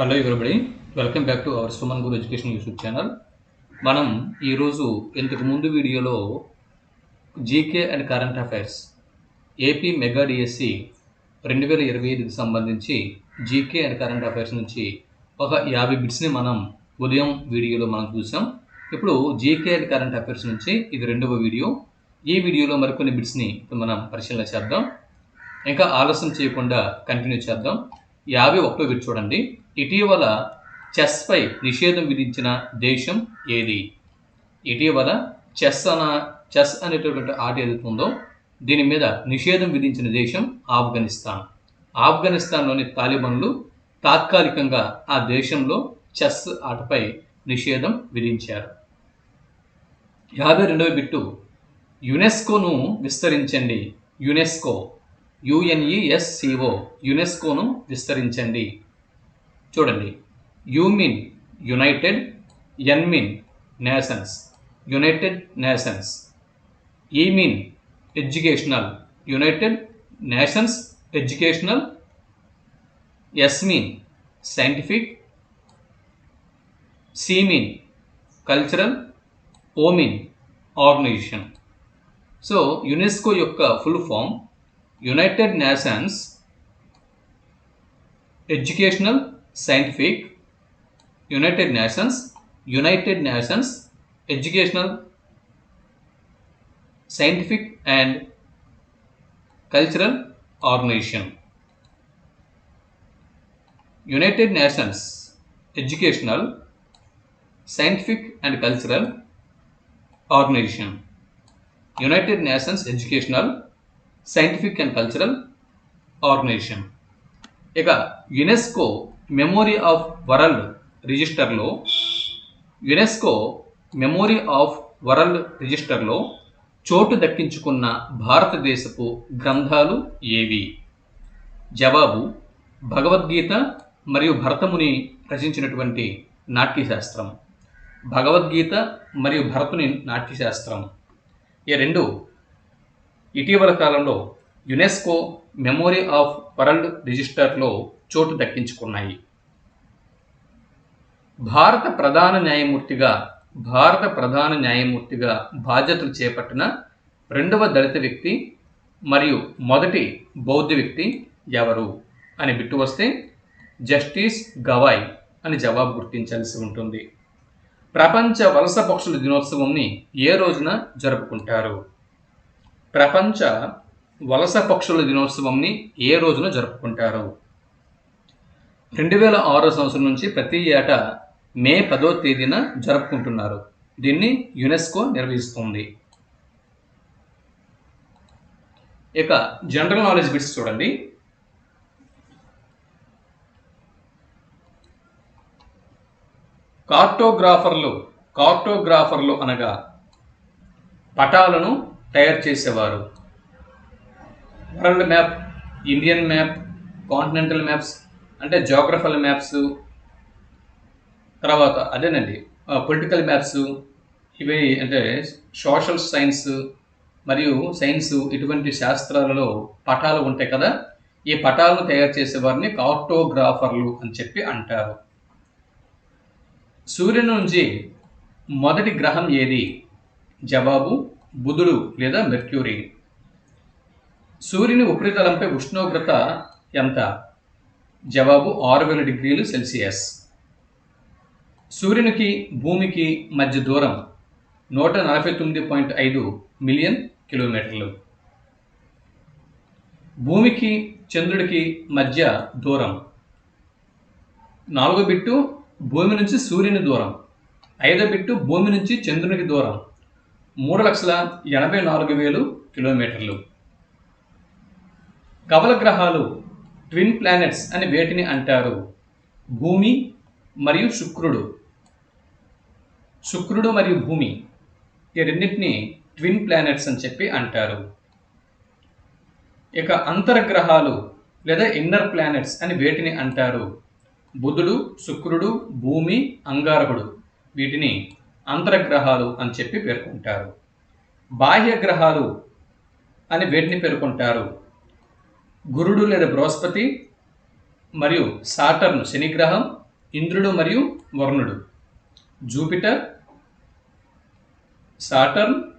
Hello everybody welcome back to our Suman Guru education YouTube channel మనం ఈరోజు ఇంతకు ముందు వీడియోలో GK and current affairs AP mega DSC రెండు వేల ఇరవై ఐదుకి సంబంధించి జీకే అండ్ కరెంట్ అఫైర్స్ నుంచి ఒక యాభై బిట్స్ని మనం ఉదయం వీడియోలో మనం చూసాం. ఇప్పుడు జీకే అండ్ కరెంట్ అఫైర్స్ నుంచి ఇది రెండవ వీడియో. ఈ వీడియోలో మరికొన్ని బిట్స్ని మనం పరిశీలన చేద్దాం. ఇంకా ఆలస్యం చేయకుండా కంటిన్యూ చేద్దాం. యాభై ఒకటో బిట్ చూడండి. ఇటీవల చెస్పై నిషేధం విధించిన దేశం ఏది? ఇటీవల చెస్ అన చెస్ అనేటటువంటి ఆట ఏదైతుందో దీని మీద నిషేధం విధించిన దేశం ఆఫ్ఘనిస్తాన్. ఆఫ్ఘనిస్తాన్లోని తాలిబన్లు తాత్కాలికంగా ఆ దేశంలో చెస్ ఆటపై నిషేధం విధించారు. యాభై రెండవ బిట్టు యునెస్కోను విస్తరించండి. UNESCO U N E S C O యునెస్కోను విస్తరించండి. చూడండి U mean united N mean nations united nations E mean educational united nations educational S mean scientific C mean cultural O mean organization so UNESCO యొక్క full form united nations educational scientific, United Nations, United Nations, educational, scientific and cultural organization. United Nations educational, scientific and cultural organization. United Nations educational, scientific and cultural organization. एका UNESCO memory of world రిజిస్టర్లో UNESCO memory of world రిజిస్టర్లో చోటు దక్కించుకున్న భారతదేశపు గ్రంథాలు ఏవి? జవాబు భగవద్గీత మరియు భరతముని రచించినటువంటి నాట్యశాస్త్రం. భగవద్గీత మరియు భరతుని నాట్యశాస్త్రం. ఈ రెండు? ఇటీవల కాలంలో యునెస్కో మెమోరీ ఆఫ్ వరల్డ్ రిజిస్టర్లో చోటు దక్కించుకున్నాయి. భారత ప్రధాన న్యాయమూర్తిగా భారత ప్రధాన న్యాయమూర్తిగా బాధ్యతలు చేపట్టిన రెండవ దళిత వ్యక్తి మరియు మొదటి బౌద్ధ వ్యక్తి ఎవరు అని బిట్టు వస్తే జస్టిస్ గవాయ్ అని జవాబు గుర్తించాల్సి ఉంటుంది. ప్రపంచ వలస పక్షుల దినోత్సవంని ఏ రోజున జరుపుకుంటారు? ప్రపంచ వలస పక్షుల దినోత్సవంని ఏ రోజున జరుపుకుంటారు? రెండు వేల ఆరో సంవత్సరం నుంచి ప్రతి ఏటా మే పదో తేదీన జరుపుకుంటున్నారు. దీన్ని యునెస్కో నిర్వహిస్తుంది. ఇక జనరల్ నాలెడ్జ్ బిట్స్ చూడండి. కార్టోగ్రాఫర్లు కార్టోగ్రాఫర్లు అనగా పటాలను తయారు చేసేవారు. World map Indian map continental maps అంటే జోగ్రఫల్ మ్యాప్స్ తర్వాత అదేనండి పొలిటికల్ మ్యాథ్స్ ఇవి అంటే సోషల్ సైన్స్ మరియు సైన్స్ ఇటువంటి శాస్త్రాలలో పటాలు ఉంటాయి కదా ఈ పటాలను తయారు చేసే వారిని కార్టోగ్రాఫర్లు అని చెప్పి అంటారు. సూర్యుని నుంచి మొదటి గ్రహం ఏది? జవాబు బుధుడు లేదా మెర్క్యూరీ సూర్యుని ఉపరితలంపై ఉష్ణోగ్రత ఎంత? జవాబు ఆరు వేల డిగ్రీలు సెల్సియస్. సూర్యునికి భూమికి మధ్య దూరం నూట నలభై తొమ్మిది పాయింట్ ఐదు మిలియన్ కిలోమీటర్లు. భూమికి చంద్రుడికి మధ్య దూరం నాలుగో బిట్టు భూమి నుంచి సూర్యుని దూరం ఐదో బిట్టు భూమి నుంచి చంద్రునికి దూరం మూడు లక్షల ఎనభై నాలుగు వేలు కిలోమీటర్లు. కవల గ్రహాలు ట్విన్ ప్లానెట్స్ అని వేటిని అంటారు. భూమి మరియు శుక్రుడు. శుక్రుడు మరియు భూమి ఈ రెండింటిని ట్విన్ ప్లానెట్స్ అని చెప్పి అంటారు. ఇక అంతర్గ్రహాలు లేదా ఇన్నర్ ప్లానెట్స్ అని వేటిని అంటారు. బుధుడు శుక్రుడు భూమి అంగారకుడు వీటిని అంతర్గ్రహాలు అని చెప్పి పేర్కొంటారు. బాహ్య గ్రహాలు అని వేటిని పేర్కొంటారు? గురుడు లేదా బృహస్పతి మరియు సాటర్న్ శనిగ్రహం ఇంద్రుడు మరియు వరుణుడు. Jupiter Saturn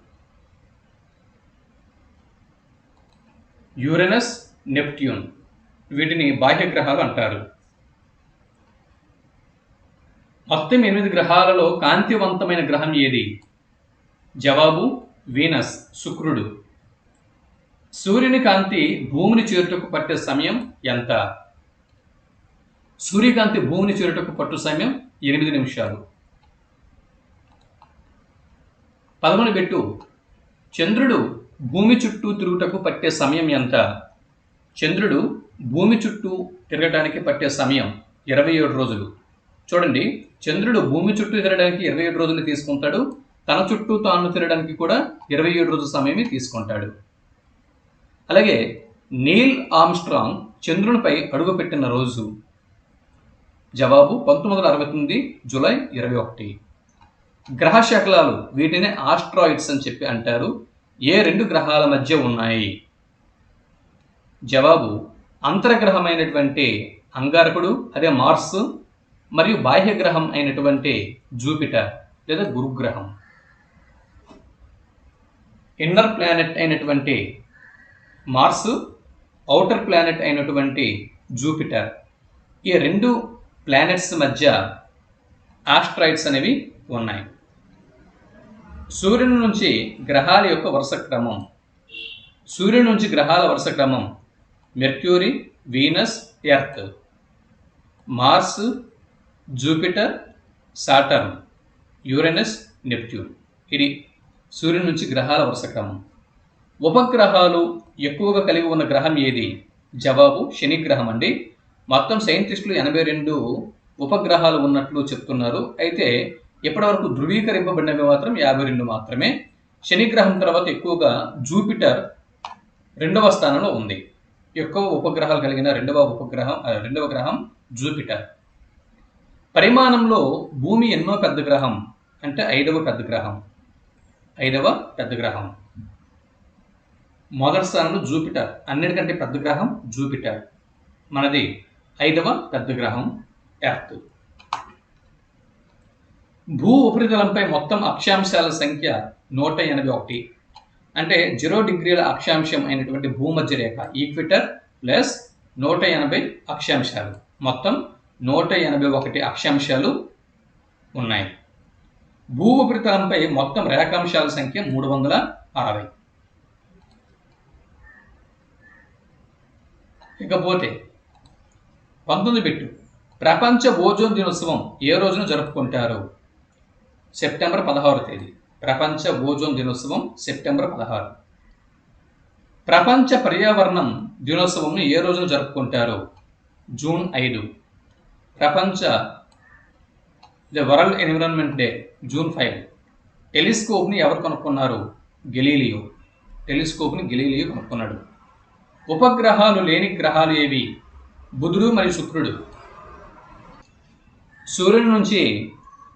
Uranus Neptune. వీటిని బాహ్య గ్రహాలు అంటారు. మొత్తం ఎనిమిది గ్రహాలలో కాంతివంతమైన గ్రహం ఏది? జవాబు వీనస్ శుక్రుడు. సూర్యుని కాంతి భూమిని చేరుటకు పట్టే సమయం ఎంత? సూర్యకాంతి భూమిని చేరుటకు పట్టు సమయం ఎనిమిది నిమిషాలు. పదమూడు పెట్టు. చంద్రుడు భూమి చుట్టూ తిరుగుటకు పట్టే సమయం ఎంత? చంద్రుడు భూమి చుట్టూ తిరగడానికి పట్టే సమయం ఇరవై ఏడు రోజులు. చూడండి చంద్రుడు భూమి చుట్టూ తిరగడానికి ఇరవై ఏడు రోజులు తీసుకుంటాడు. తన చుట్టూ తాను తిరగడానికి కూడా ఇరవై ఏడు రోజుల సమయమే తీసుకుంటాడు. అలాగే నీల్ ఆమ్స్ట్రాంగ్ చంద్రునిపై అడుగుపెట్టిన రోజు. జవాబు పంతొమ్మిది వందల అరవై తొమ్మిది జూలై ఇరవై ఒకటి. గ్రహ శకలాలు వీటిని ఆస్ట్రాయిడ్స్ అని చెప్పి అంటారు. ఏ రెండు గ్రహాల మధ్య ఉన్నాయి? జవాబు అంతర్గ్రహమైనటువంటి అంగారకుడు అదే మార్స్ మరియు బాహ్య గ్రహం అయినటువంటి జూపిటర్ లేదా గురుగ్రహం. ఇన్నర్ ప్లానెట్ అయినటువంటి మార్స్ అవుటర్ ప్లానెట్ అయినటువంటి జూపిటర్. ఈ రెండు ప్లానెట్స్ మధ్య ఆస్ట్రాయిడ్స్ అనేవి ఉన్నాయి. సూర్యుని నుంచి గ్రహాల యొక్క వరుస క్రమం. సూర్యుని నుంచి గ్రహాల వరుస క్రమం. Mercury Venus Earth. Mars Jupiter Saturn. Uranus Neptune. ఇది సూర్యుని నుంచి గ్రహాల వరుస క్రమం. ఉపగ్రహాలు ఎక్కువగా కలిగి ఉన్న గ్రహం ఏది? జవాబు శనిగ్రహం అండి. మొత్తం సైంటిస్టులు ఎనభై రెండు ఉపగ్రహాలు ఉన్నట్లు చెప్తున్నారు. అయితే ఇప్పటివరకు ధృవీకరింపబడినవి మాత్రం యాభై రెండు మాత్రమే. శనిగ్రహం తర్వాత ఎక్కువగా జూపిటర్ రెండవ స్థానంలో ఉంది. ఎక్కువ ఉపగ్రహాలు కలిగిన రెండవ ఉపగ్రహం రెండవ గ్రహం జూపిటర్. పరిమాణంలో భూమి ఎన్నో పెద్ద గ్రహం అంటే ఐదవ పెద్ద గ్రహం. ఐదవ పెద్ద గ్రహం. మొదటి స్థానంలో జూపిటర్. అన్నిటికంటే పెద్ద గ్రహం జూపిటర్. మనది ఐదవ పెద్ద గ్రహం ఎర్త్. భూ ఉపరితలంపై మొత్తం అక్షాంశాల సంఖ్య నూట ఎనభై ఒకటి. అంటే జీరో డిగ్రీల అక్షాంశం అయినటువంటి భూమధ్య రేఖ ఈక్విటర్ ప్లస్ నూట ఎనభై అక్షాంశాలు. మొత్తం నూట ఎనభై ఒకటి అక్షాంశాలు ఉన్నాయి. భూ ఉపరితలంపై మొత్తం రేఖాంశాల సంఖ్య మూడు వందల అరవై. ఇకపోతే పంతొమ్మిది బిట్టు ప్రపంచ ఓజోన్ దినోత్సవం ఏ రోజున జరుపుకుంటారు? సెప్టెంబర్ పదహారు తేదీ. ప్రపంచ ఓజోన్ దినోత్సవం సెప్టెంబర్ పదహారు. ప్రపంచ పర్యావరణం దినోత్సవం ఏ రోజున జరుపుకుంటారు? జూన్ ఐదు. ప్రపంచ the world environment day June five. టెలిస్కోప్ని ఎవరు కనుక్కున్నారు? గెలీలియో. టెలిస్కోప్ని గెలీలియో కనుక్కున్నాడు. ఉపగ్రహాలు లేని గ్రహాలు ఏవి? బుధుడు మరియు శుక్రుడు. సూర్యుని నుంచి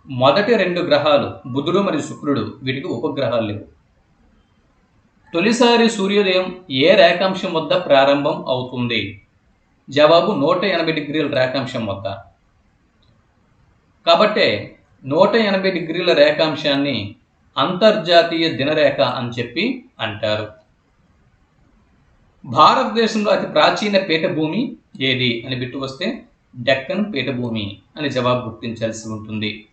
మొదటి రెండు గ్రహాలు బుధుడు మరియు శుక్రుడు వీటికి ఉపగ్రహాలు లేవు. తొలిసారి సూర్యోదయం ఏ రేఖాంశం వద్ద ప్రారంభం అవుతుంది? జవాబు నూట ఎనభై డిగ్రీల రేఖాంశం వద్ద. కాబట్టే నూట ఎనభై డిగ్రీల రేఖాంశాన్ని అంతర్జాతీయ దినరేఖ అని చెప్పి అంటారు. భారతదేశంలో అతి ప్రాచీన పీఠభూమి ఏది? అని బిట్టు వస్తే డెక్కన్ పీఠభూమి అని జవాబు గుర్తించాల్సి ఉంటుంది.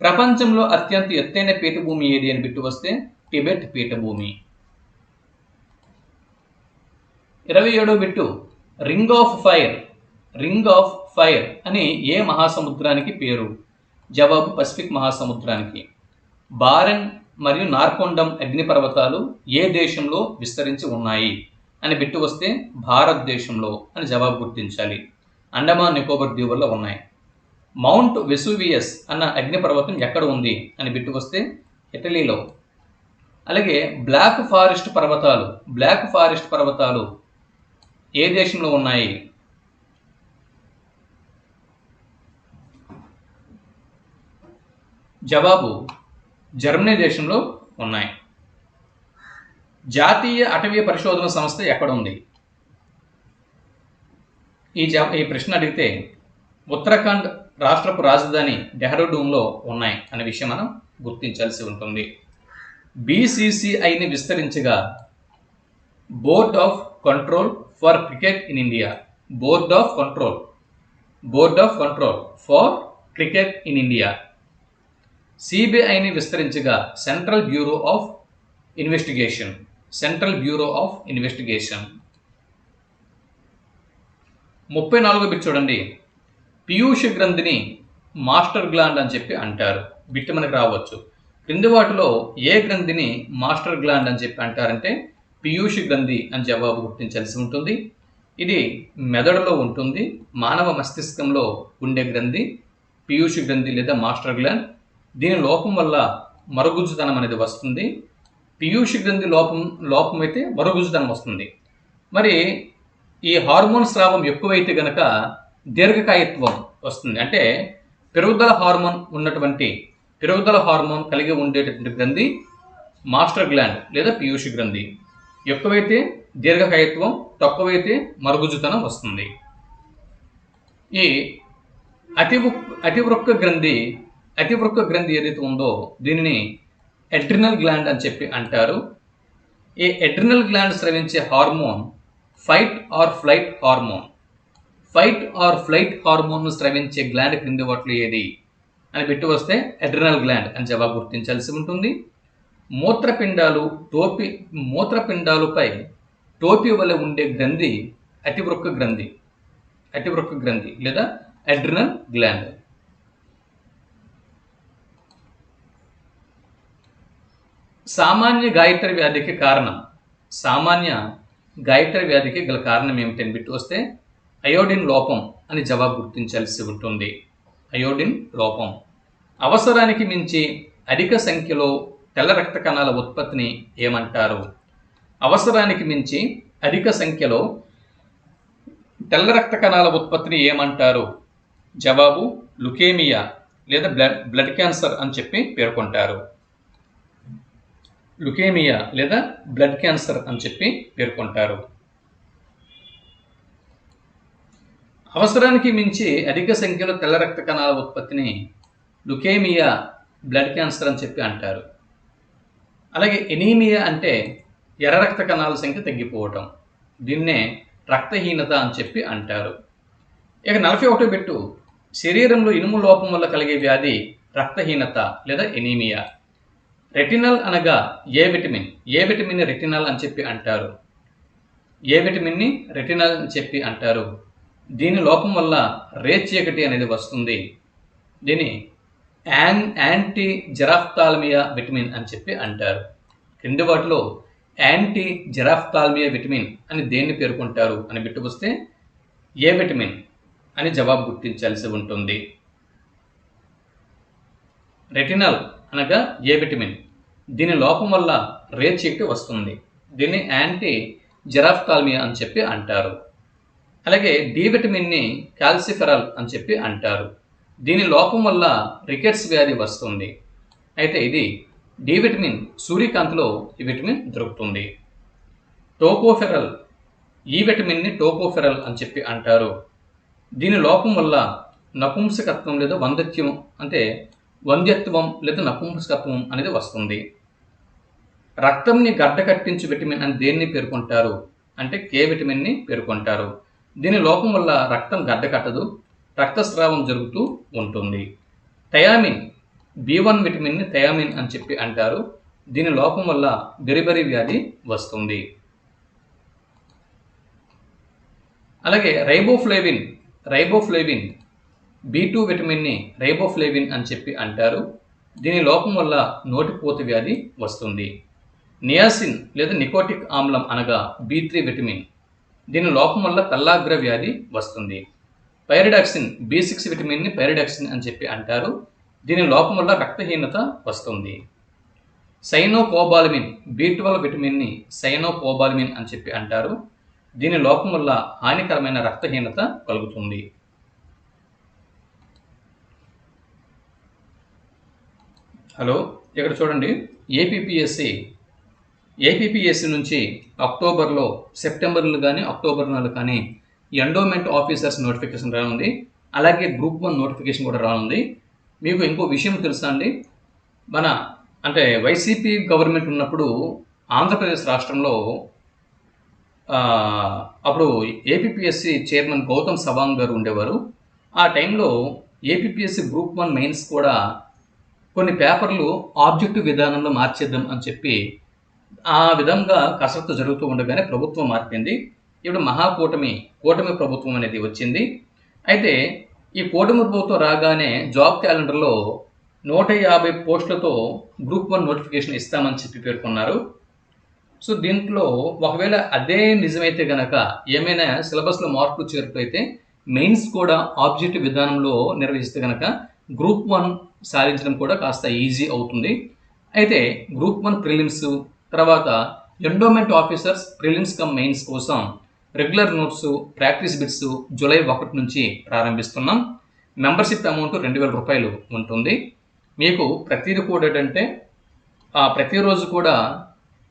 ప్రపంచంలో అత్యంత ఎత్తైన పీఠభూమి ఏది అని బిట్టు వస్తే టిబెట్ పీఠభూమి. ఇరవై ఏడో bit ring of fire. Ring of fire అని ఏ మహాసముద్రానికి పేరు? జవాబు పసిఫిక్ మహాసముద్రానికి. బారెన్ మరియు నార్కొండం అగ్నిపర్వతాలు ఏ దేశంలో విస్తరించి ఉన్నాయి? అని బిట్టు వస్తే భారతదేశంలో అని జవాబు గుర్తించాలి. అండమాన్ నికోబార్ దీవుల్లో ఉన్నాయి. మౌంట్ వెసూవియస్ అన్న అగ్నిపర్వతం ఎక్కడ ఉంది అని బిట్టుకొస్తే ఇటలీలో. అలాగే బ్లాక్ ఫారెస్ట్ పర్వతాలు బ్లాక్ ఫారెస్ట్ పర్వతాలు ఏ దేశంలో ఉన్నాయి? జవాబు జర్మనీ దేశంలో ఉన్నాయి. జాతీయ అటవీ పరిశోధన సంస్థ ఎక్కడ ఉంది? ఈ జ ఈ ప్రశ్న అడిగితే ఉత్తరాఖండ్ రాష్ట్రపు రాజధాని డెహ్రాడూన్లో ఉన్నాయి అనే విషయం మనం గుర్తించాల్సి ఉంటుంది. బీసీసీఐని విస్తరించగా Board of Control for Cricket in India. Board of Control. Board of Control for Cricket in India. సిబిఐని విస్తరించగా Central Bureau of Investigation. Central Bureau of Investigation. ముప్పై నాలుగో బిట్ చూడండి. పీయూష గ్రంథిని మాస్టర్ గ్లాండ్ అని చెప్పి అంటారు. బిట్ మనకు రావచ్చు. క్రింది వాటిలో ఏ గ్రంథిని మాస్టర్ గ్లాండ్ అని చెప్పి అంటారంటే పీయూష గ్రంథి అని జవాబు గుర్తించాల్సి ఉంటుంది. ఇది మెదడులో ఉంటుంది. మానవ మస్తిష్కంలో ఉండే గ్రంథి పీయూష గ్రంథి లేదా మాస్టర్ గ్లాండ్. దీని లోపం వల్ల మరుగుజ్జుతనం అనేది వస్తుంది. పీయూష గ్రంథి లోపం లోపం అయితే మరుగుజ్జుతనం వస్తుంది. మరి ఈ హార్మోన్ స్రావం ఎక్కువైతే గనక దీర్ఘకాయత్వం వస్తుంది. అంటే పెరుగుదల హార్మోన్ ఉన్నటువంటి పెరుగుదల హార్మోన్ కలిగి ఉండేటటువంటి గ్రంథి మాస్టర్ గ్లాండ్ లేదా పీయూష గ్రంథి. ఎక్కువైతే దీర్ఘకాయత్వం తక్కువైతే మరుగుజుతనం వస్తుంది. ఈ అతి అతివృక్క గ్రంథి అతివృక్క గ్రంథి ఏదైతే ఉందో దీనిని ఎడ్రినల్ గ్లాండ్ అని చెప్పి అంటారు. ఈ adrenal gland స్రవించే hormone fight or flight hormone. Fight or flight హార్మోన్ను స్రవించే గ్లాండ్ క్రింది వాటిలో ఏది? అని పెట్టి వస్తే అడ్రినల్ గ్లాండ్ అని జవాబు గుర్తించాల్సి ఉంటుంది. మూత్రపిండాలు టోపి మూత్రపిండాలపై టోపి వలె ఉండే గ్రంథి అతివృక్క గ్రంథి అతివృక్క గ్రంథి లేదా అడ్రినల్ గ్లాండ్ సామాన్య గాయత్రి వ్యాధికి కారణం సామాన్య గాయత్రి వ్యాధికి గల కారణం ఏమిటని బిట్టు వస్తే అయోడిన్ లోపం అని జవాబు గుర్తించాల్సి ఉంటుంది. అయోడిన్ లోపం. అవసరానికి మించి అధిక సంఖ్యలో తెల్ల రక్త కణాల ఉత్పత్తిని ఏమంటారు? అవసరానికి మించి అధిక సంఖ్యలో తెల్ల రక్త కణాల ఉత్పత్తిని ఏమంటారు? జవాబు లుకేమియా లేదా బ్లడ్ బ్లడ్ క్యాన్సర్ అని చెప్పి పేర్కొంటారు. లుకేమియా లేదా బ్లడ్ క్యాన్సర్ అని చెప్పి పేర్కొంటారు. అవసరానికి మించి అధిక సంఖ్యలో తెల్ల రక్త కణాల ఉత్పత్తిని లుకేమియా బ్లడ్ క్యాన్సర్ అని చెప్పి అంటారు. అలాగే ఎనీమియా అంటే ఎర్ర రక్త కణాల సంఖ్య తగ్గిపోవటం. దీన్నే రక్తహీనత అని చెప్పి అంటారు. ఇక నలభై ఒకటో పెట్టు శరీరంలో ఇనుము లోపం వల్ల కలిగే వ్యాధి రక్తహీనత లేదా ఎనీమియా. రెటినల్ అనగా ఏ విటమిన్? ఏ విటమిన్ రెటినల్ అని చెప్పి అంటారు? ఏ విటమిన్ని? రెటినల్ అని చెప్పి అంటారు. దీని లోపం వల్ల రేచీకటి అనేది వస్తుంది. దీని యాన్ యాంటీ జెరాఫ్తాల్మియా విటమిన్ అని చెప్పి అంటారు. రెండు వాటిలో యాంటీ జెరాఫ్తాల్మియా విటమిన్ అని దేన్ని పేర్కొంటారు అని బిట్టుకొస్తే ఏ విటమిన్ అని జవాబు గుర్తించాల్సి ఉంటుంది. రెటినల్ అనగా ఏ విటమిన్ దీని లోపం వల్ల రేచీకటి వస్తుంది. దీన్ని యాంటీ జెరాఫ్తాల్మియా అని చెప్పి అంటారు. అలాగే డి విటమిన్ని కాల్సిఫెరల్ అని చెప్పి అంటారు. దీని లోపం వల్ల రికెట్స్ వ్యాధి వస్తుంది. అయితే ఇది డి విటమిన్ సూర్యకాంతిలో ఈ విటమిన్ దొరుకుతుంది. టోకోఫెరల్ ఈ విటమిన్ని టోకోఫెరల్ అని చెప్పి అంటారు. దీని లోపం వల్ల నపుంసకత్వం లేదా వందత్యం అంటే వంద్యత్వం లేదా నపుంసకత్వం అనేది వస్తుంది. రక్తంని గడ్డ కట్టించు విటమిన్ అని దేన్ని పేర్కొంటారు? అంటే కే విటమిన్ని పేర్కొంటారు. దీని లోపం వల్ల రక్తం గడ్డకట్టదు రక్తస్రావం జరుగుతూ ఉంటుంది. థయామిన్ బి వన్ విటమిన్ని థయామిన్ అని చెప్పి అంటారు. దీని లోపం వల్ల బెరిబెరి వ్యాధి వస్తుంది. అలాగే రైబోఫ్లేవిన్ రైబోఫ్లేవిన్ బి టూ విటమిన్ని రైబోఫ్లేవిన్ అని చెప్పి అంటారు. దీని లోపం వల్ల నోటిపోత వ్యాధి వస్తుంది. నియాసిన్ లేదా నికోటిక్ ఆమ్లం అనగా బి త్రీ విటమిన్. దీని లోపం వల్ల తల్లాగ్ర వ్యాధి వస్తుంది. పైరిడాక్సిన్ బి సిక్స్ విటమిన్ని పైరిడాక్సిన్ అని చెప్పి అంటారు. దీని లోపం వల్ల రక్తహీనత వస్తుంది. సైనోకోబాలమిన్ బి ట్వెల్వ్ విటమిన్ని సైనోకోబాలమిన్ అని చెప్పి అంటారు. దీని లోపం వల్ల హానికరమైన రక్తహీనత కలుగుతుంది. హలో ఇక్కడ చూడండి. ఏపీపీఎస్సి ఏపీపీఎస్సీ నుంచి అక్టోబర్లో సెప్టెంబర్లో కానీ అక్టోబర్ నెలలో కానీ ఎండోమెంట్ ఆఫీసర్స్ నోటిఫికేషన్ రానుంది. అలాగే గ్రూప్ వన్ నోటిఫికేషన్ కూడా రానుంది. మీకు ఇంకో విషయం తెలుసా అండి? మన అంటే వైసీపీ గవర్నమెంట్ ఉన్నప్పుడు ఆంధ్రప్రదేశ్ రాష్ట్రంలో అప్పుడు ఏపీపీఎస్సీ చైర్మన్ గౌతమ్ సవాంగ్ గారు ఉండేవారు. ఆ టైంలో ఏపీపీఎస్సీ గ్రూప్ వన్ మెయిన్స్ కూడా కొన్ని పేపర్లు ఆబ్జెక్టివ్ విధానంలో మార్చేద్దాం అని చెప్పి ఆ విధంగా కసరత్తు జరుగుతూ ఉండగానే ప్రభుత్వం మారిపోయింది ఇప్పుడు మహాకూటమి కూటమి ప్రభుత్వం అనేది వచ్చింది. అయితే ఈ కూటమి ప్రభుత్వం రాగానే జాబ్ క్యాలెండర్లో నూట యాభై పోస్టులతో గ్రూప్ వన్ నోటిఫికేషన్ ఇస్తామని చెప్పి పేర్కొన్నారు. సో దీంట్లో ఒకవేళ అదే నిజమైతే గనక ఏమైనా సిలబస్లో మార్పులు చేర్పు అయితే మెయిన్స్ కూడా ఆబ్జెక్టివ్ విధానంలో నిర్వహిస్తే గనక గ్రూప్ వన్ సాధించడం కూడా కాస్త ఈజీ అవుతుంది. అయితే గ్రూప్ వన్ ప్రిలిమ్స్ తర్వాత endowment officers prelims cum mains కోసం regular notes practice bits July ఒకటి నుంచి ప్రారంభిస్తున్నాం. మెంబర్షిప్ అమౌంట్ రెండు వేల రూపాయలు ఉంటుంది. మీకు ప్రతిదీ కూడా ఏంటంటే ప్రతిరోజు కూడా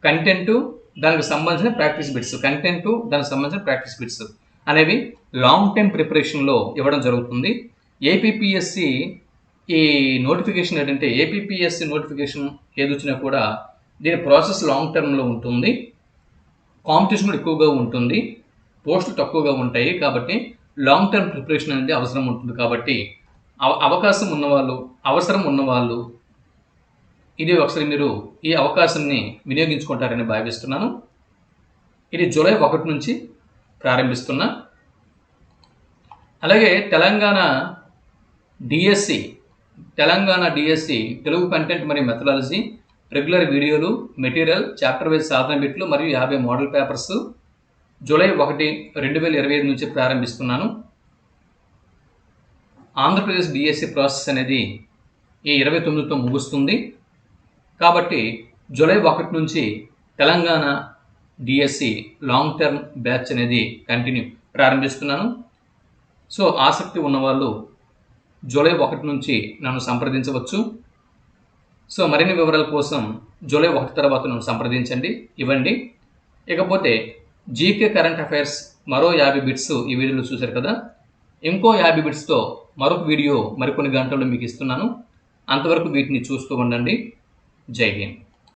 కంటెంటు దానికి సంబంధించిన ప్రాక్టీస్ బిట్స్ కంటెంటు దానికి సంబంధించిన ప్రాక్టీస్ బిట్స్ అనేవి లాంగ్ టైం ప్రిపరేషన్లో ఇవ్వడం జరుగుతుంది. ఏపీపీఎస్సి ఈ నోటిఫికేషన్ ఏంటంటే ఏపీపీఎస్సి నోటిఫికేషన్ ఏది వచ్చినా కూడా దీని ప్రాసెస్ లాంగ్ టర్మ్లో ఉంటుంది. కాంపిటీషన్ కూడా ఎక్కువగా ఉంటుంది. పోస్టులు తక్కువగా ఉంటాయి కాబట్టి లాంగ్ టర్మ్ ప్రిపరేషన్ అనేది అవసరం ఉంటుంది కాబట్టి అవ- అవకాశం ఉన్నవాళ్ళు అవసరం ఉన్నవాళ్ళు ఇది ఒకసారి మీరు ఈ అవకాశాన్ని వినియోగించుకుంటారని భావిస్తున్నాను. ఇది జూలై ఒకటి నుంచి ప్రారంభిస్తున్నా. అలాగే Telangana DSC Telangana DSC Telugu content మరియు మెథడాలజీ రెగ్యులర్ వీడియోలు మెటీరియల్ చాప్టర్ వైజ్ సాధన బిట్లు మరియు యాభై మోడల్ పేపర్స్ జూలై ఒకటి రెండు వేల ఇరవై ఐదు నుంచి ప్రారంభిస్తున్నాను. ఆంధ్రప్రదేశ్ డిఎస్సి ప్రాసెస్ అనేది ఈ ఇరవై తొమ్మిదితో ముగుస్తుంది. కాబట్టి జూలై ఒకటి నుంచి Telangana DSC long term batch అనేది కంటిన్యూ ప్రారంభిస్తున్నాను. సో ఆసక్తి ఉన్నవాళ్ళు జూలై ఒకటి నుంచి నన్ను సంప్రదించవచ్చు. సో మరిన్ని వివరాల కోసం జూలై ఒకటి తర్వాత నన్ను సంప్రదించండి ఇవ్వండి. ఇకపోతే జీకే కరెంట్ అఫైర్స్ మరో యాభై బిట్స్ ఈ వీడియోలో చూశారు కదా? ఇంకో యాభై బిట్స్తో మరొక వీడియో మరికొన్ని గంటల్లో మీకు ఇస్తున్నాను. అంతవరకు వీటిని చూస్తూ ఉండండి. జై హింద్.